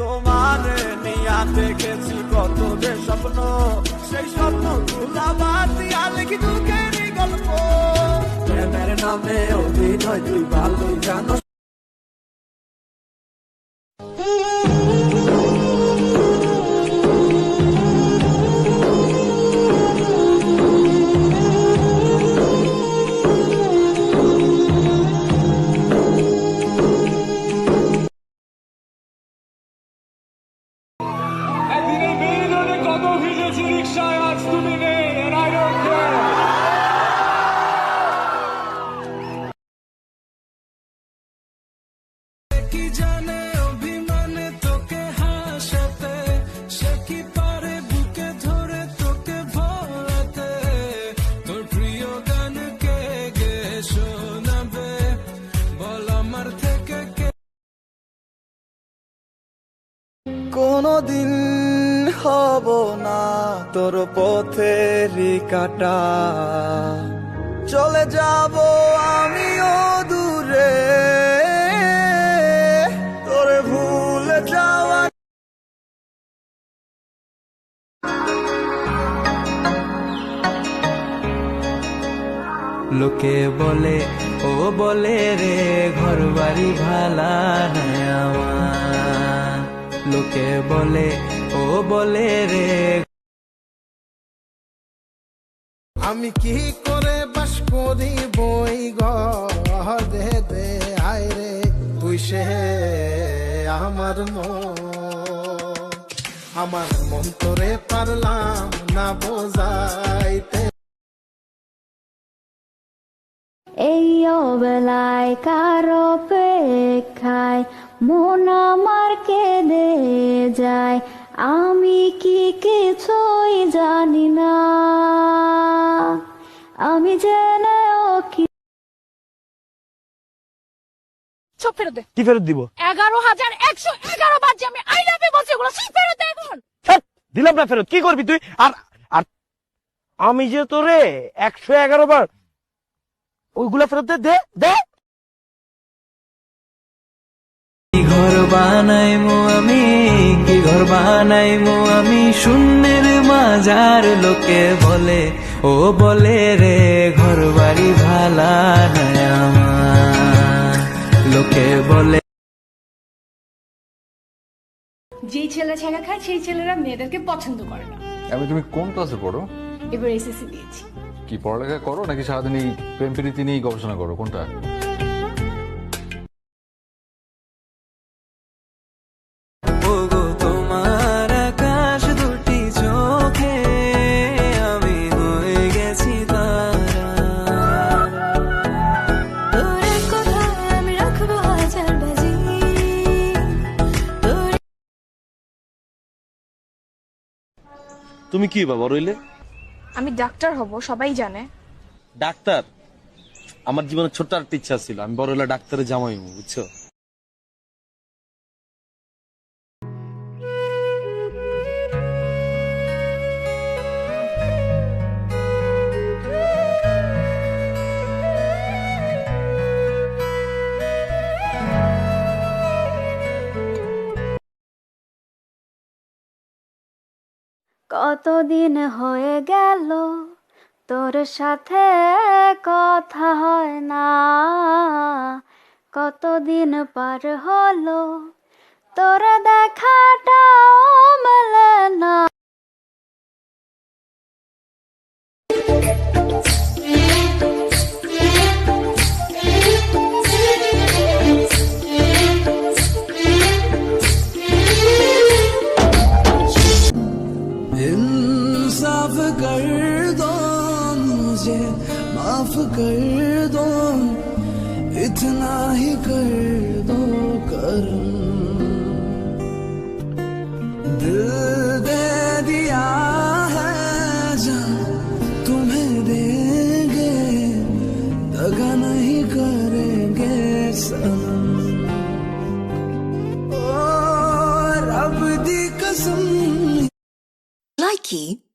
তোমারে নিয়া দেখেছি কত যে স্বপ্ন। সেই স্বপ্নগুলা বাদ দিয়া লিখি দুঃখেরই গল্প। প্রেমের নামে অভিনয় তুই ভালোই জানো গান কে গে শোনাবে বল আমার থেকে কে কোনদিন হব না। তোর পথেরই কাটা চলে যাব আমিও দূরে। তোরে ভুলে যাওয়া লোকে বলে, ও বলে রে ঘর বাড়ি ভালা নাই আমার। লোকে বলে, ও বলে রে আমি কি করে বাস করি বই ঘর দে? আয় রে, তুই সে আমার মন। আমার মন তোরে পারলাম না বোঝাইতে। এই অবেলায় কারও অপেক্ষায় মন আমার কেঁদে যায়? আমি কি কিছুই জানি না। আমি জেনেও কি সব ফেরত দে। কি ফেরত দিব? এগারো হাজার একশো এগারো বার যে আমি আই লাভ বলছি ওগুলো সব ফেরত দে এখন। দিলাম না ফেরত কি করবি তুই? আর আর আমি যে তোরে একশো এগারো বার ওইগুলা ফেরত দে দে দে। ঘর বানাই মো আমি কি ঘর বানাই মো আমি শূন্যের মাজার লোকে বলে ও বলে রে ঘর বাড়ি ভালা আমার। লোকে বলে যেই ছেলে ছেলে খায় সেই ছেলেরা মেয়েদেরকে পছন্দ করে না। আমি তুমি কোন ক্লাসে পড়ো? এবার এসএসসি দিয়েছি। কি পড়ালেখা করো নাকি সারাদিন এই প্রেম প্রীতি নিয়েই গবেষণা করো? কোনটা? তুমি কি বাবা রইলে? আমি ডাক্তার হব সবাই জানে। ডাক্তার? আমার জীবনে ছোট্ট একটা ইচ্ছা ছিল আমি বড় হলে ডাক্তারে জামাই হব বুঝছ? কতদিন হয়ে গেল? তোর সাথে কথা হয় না। কতদিন পার হলো? তোর দেখাটাও মেলে না। माफ़ कर दो, इतना ही कर दो करम। दिल दे दिया है जा तुम्हें देंगे, दगा नहीं करेंगे सनम। और अब दी कसम। Likey